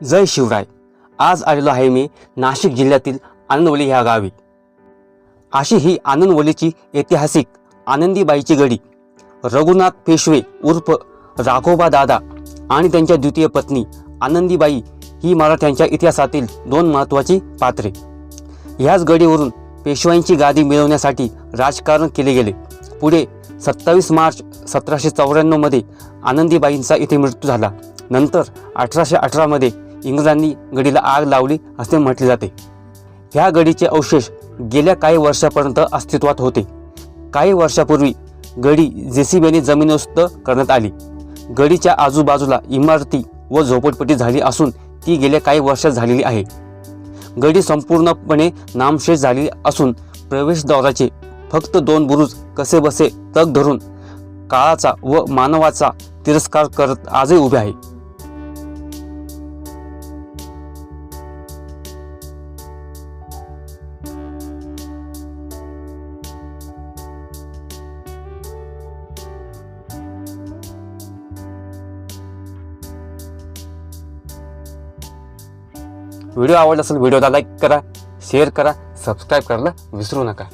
जय शिवराय. आज आलेलो आहे मी नाशिक जिल्ह्यातील आनंदवली ह्या गावी. अशी ही आनंदवलीची ऐतिहासिक आनंदीबाईची गडी रघुनाथ पेशवे उर्फ राघोबा दादा आणि त्यांच्या द्वितीय पत्नी आनंदीबाई ही मराठ्यांच्या इतिहासातील दोन महत्त्वाची पात्रे. ह्याच गडीवरून पेशवाईंची गादी मिळवण्यासाठी राजकारण केले गेले. पुढे सत्तावीस मार्च सतराशे चौऱ्याण्णवमध्ये आनंदीबाईंचा इथे मृत्यू झाला. नंतर अठराशे अठरामध्ये इंग्रजांनी गडीला आग लावली असे म्हटले जाते. ह्या गडीचे अवशेष गेल्या काही वर्षापर्यंत अस्तित्वात होते. काही वर्षापूर्वी गडी जेसीबीने जमिनोस्त करण्यात आली. गडीच्या आजूबाजूला इमारती व झोपडपट्टी झाली असून ती गेल्या काही वर्षात झालेली आहे. गडी संपूर्णपणे नामशेष झालेली असून प्रवेशद्वाराचे फक्त दोन बुरुज कसे बसे तग धरून काळाचा व मानवाचा तिरस्कार करत आजही उभे आहे. व्हिडिओ आवडला असेल व्हिडिओला लाईक करा शेअर करा सबस्क्राईब करायला विसरू नका.